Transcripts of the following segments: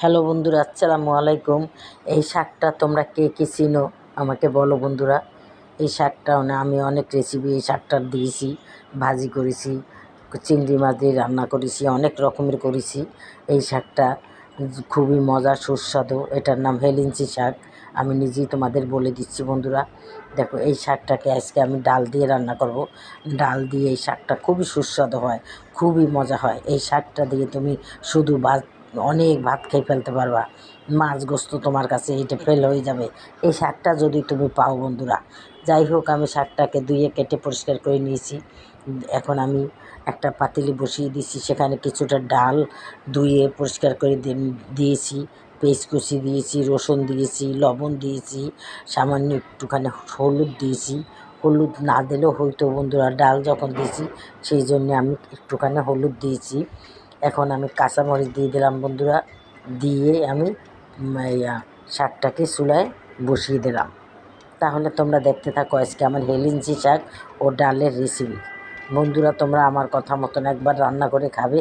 Hello বন্ধুরা, আসসালামু আলাইকুম। এই শাকটা তোমরা কে কে চিনো? আমাকে বলো বন্ধুরা। এই শাকটা আমি অনেক রেসিপি এই শাকটার দিয়েছি, ভাজি করেছি, চিংড়ি মাছ দিয়ে রান্না করেছি, অনেক রকমের করেছি। এই শাকটা খুবই মজা সুস্বাদু। এটার নাম হেলিঞ্চি শাক। আমি নিজেই তোমাদের বলে দিচ্ছি বন্ধুরা। দেখো, এই শাকটাকে আজকে আমি ডাল দিয়ে রান্না করব। ডাল দিয়ে এই শাকটা খুবই সুস্বাদু হয়, খুবই মজা হয়। এই শাকটা দিয়ে তুমি শুধু ভাত অনেক ভাত খেয়ে ফেলতে পারবা। মাছ গোস্ত তোমার কাছে এটা ফেল হয়ে যাবে। এই শাকটা যদি তুমি পাও বন্ধুরা। যাই হোক, আমি শাকটাকে ধুয়ে কেটে পরিষ্কার করে নিয়েছি। এখন আমি একটা পাতিলি বসিয়ে দিয়েছি। সেখানে কিছুটা ডাল ধুয়ে পরিষ্কার করে দিয়েছি। পেস্ট কুচি দিয়েছি, রসুন দিয়েছি, লবণ দিয়েছি, সামান্য একটুখানি হলুদ দিয়েছি। হলুদ না দিলেও হয়তো বন্ধুরা, ডাল যখন দিয়েছি, সেই জন্যে আমি একটুখানি হলুদ দিয়েছি। এখন আমি কাঁচামরিচ দিয়ে দিলাম, বন্ধুরা। দিয়ে আমি শাকটাকে চুলায় বসিয়ে দিলাম। তাহলে তোমরা দেখতে থাকো আজকে আমার হেলিঞ্চি শাক ও ডালের রেসিপি। বন্ধুরা, তোমরা আমার কথা মতন একবার রান্না করে খাবে,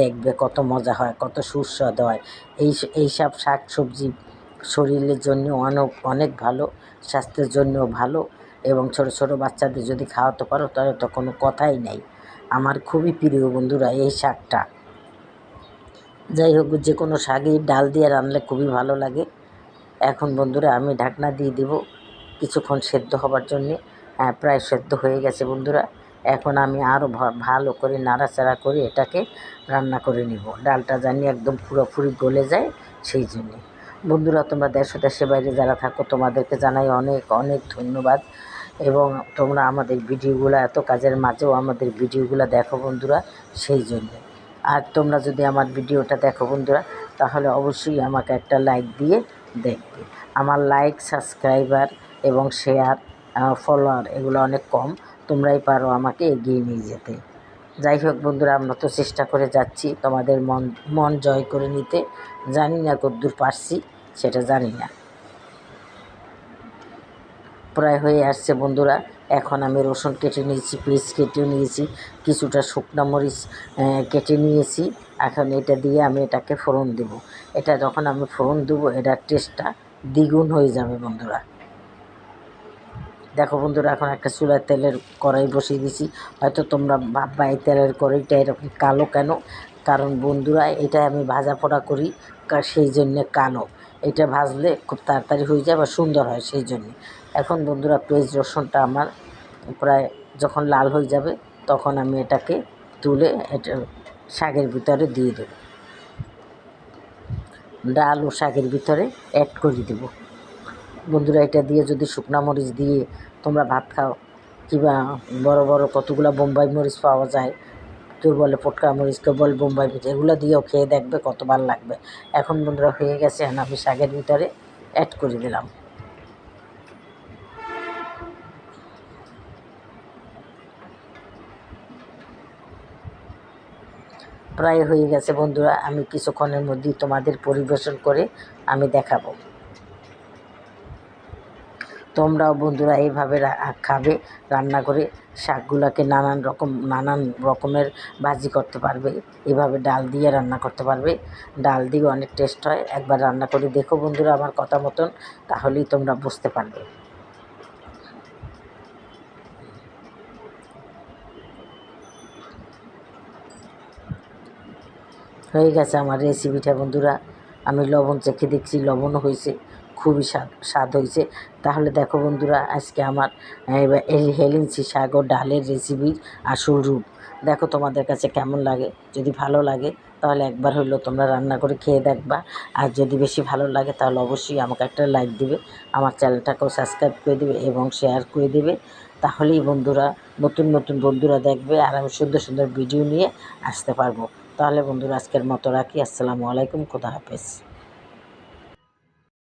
দেখবে কত মজা হয়, কত সুস্বাদু হয়। এই এইসব শাক সবজি শরীরের জন্য অনেক অনেক ভালো, স্বাস্থ্যের জন্যও ভালো এবং ছোট ছোট বাচ্চাদের যদি খাওয়াতে পারো, তাহলে তো কোনো কথাই নেই। আমার খুবই প্রিয় বন্ধুরা, এই শাকটা। যাই হোক, যে কোনো শাকই ডাল দিয়ে রান্নলে খুবই ভালো লাগে। এখন বন্ধুরা, আমি ঢাকনা দিয়ে দেব কিছুক্ষণ সেদ্ধ হবার জন্যে। হ্যাঁ প্রায় সেদ্ধ হয়ে গেছে বন্ধুরা। এখন আমি আরও ভালো করে নাড়াচাড়া করে এটাকে রান্না করে নিব। ডালটা জানি একদম পুরোপুরি গলে যায় সেই জন্যে। বন্ধুরা, তোমরা দেশ দেশে বাইরে যারা থাকো, তোমাদেরকে জানাই অনেক অনেক ধন্যবাদ। এবং তোমরা আমাদের ভিডিওগুলো, এত কাজের মাঝেও আমাদের ভিডিওগুলো দেখো বন্ধুরা, সেই জন্যে। আর তোমরা যদি আমার ভিডিওটা দেখো বন্ধুরা, তাহলে অবশ্যই আমাকে একটা লাইক দিয়ে দেখবে। আমার লাইক সাবস্ক্রাইবার এবং শেয়ার ফলোয়ার এগুলো অনেক কম, তোমরাই পারো আমাকে এগিয়ে নিয়ে যেতে। যাই হোক বন্ধুরা, আমরা তো চেষ্টা করে যাচ্ছি তোমাদের মন মন জয় করে নিতে। জানি না কদ্দূর পারছি, সেটা জানি না। প্রায় হয়ে আসছে বন্ধুরা। এখন আমি রসুন কেটে নিয়েছি, পেঁয়াজ কেটে নিয়েছি, কিছুটা শুকনো মরিচ কেটে নিয়েছি। এখন এটা দিয়ে আমি এটাকে ফোড়ন দেব। এটা যখন আমি ফোড়ন দেবো এটার টেস্টটা দ্বিগুণ হয়ে যাবে বন্ধুরা। দেখো বন্ধুরা, এখন একটা চুলার তেলের কড়াই বসিয়ে দিয়েছি। হয়তো তোমরা ভাববা এই তেলের কড়াইটা এরকম কালো কেন? কারণ বন্ধুরা, এটা আমি ভাজা পোড়া করি সেই জন্যে কালো। এটা ভাজলে খুব তাড়াতাড়ি হয়ে যায় বা সুন্দর হয় সেই জন্যে। এখন বন্ধুরা পেঁয়াজ রসুনটা আমার প্রায় যখন লাল হয়ে যাবে, তখন আমি এটাকে তুলে এটা শাকের ভিতরে দিয়ে দেব। ডাল ও শাকের ভিতরে অ্যাড করে দেব। বন্ধুরা এটা দিয়ে যদি শুকনা মরিচ দিয়ে তোমরা ভাত খাও, কিংবা বড় বড় কতগুলো বোম্বাই মরিচ পাওয়া যায়, কেউ বলে পটকা মরিচ, কেউ বলে বোম্বাই মরিচ, এগুলো দিয়েও খেয়ে দেখবে কত ভালো লাগবে। এখন বন্ধুরা হয়ে গেছে আমি শাকের ভিতরে অ্যাড করে দিলাম। প্রায় হয়ে গেছে বন্ধুরা, আমি কিছুক্ষণের মধ্যেই তোমাদের পরিবেশন করে আমি দেখাবো। তোমরাও বন্ধুরা এইভাবে খাবে, রান্না করে শাকগুলোকে নানান রকম, নানান রকমের ভাজি করতে পারবে। এভাবে ডাল দিয়ে রান্না করতে পারবে। ডাল দিয়ে অনেক টেস্ট হয়। একবার রান্না করে দেখো বন্ধুরা আমার কথা মতন, তাহলেই তোমরা বুঝতে পারবে। হয়ে গেছে আমার রেসিপিটা বন্ধুরা। আমি লবণ চেখে দেখছি, লবণও হয়েছে, খুবই স্বাদ স্বাদ হয়েছে। তাহলে দেখো বন্ধুরা, আজকে আমার হেলিঞ্চি শাক ও ডালের রেসিপির আসল রূপ। দেখো তোমাদের কাছে কেমন লাগে? যদি ভালো লাগে, তাহলে একবার হইলেও তোমরা রান্না করে খেয়ে দেখবা। আর যদি বেশি ভালো লাগে, তাহলে অবশ্যই আমাকে একটা লাইক দিবে, আমার চ্যানেলটাকেও সাবস্ক্রাইব করে দেবে এবং শেয়ার করে দেবে। তাহলেই বন্ধুরা, নতুন নতুন বন্ধুরা দেখবে, আর আমি সুন্দর সুন্দর ভিডিও নিয়ে আসতে পারব। তাহলে বন্ধুরা আজকের মতো রাখি। আসসালামু আলাইকুম খুদা হাফেজ।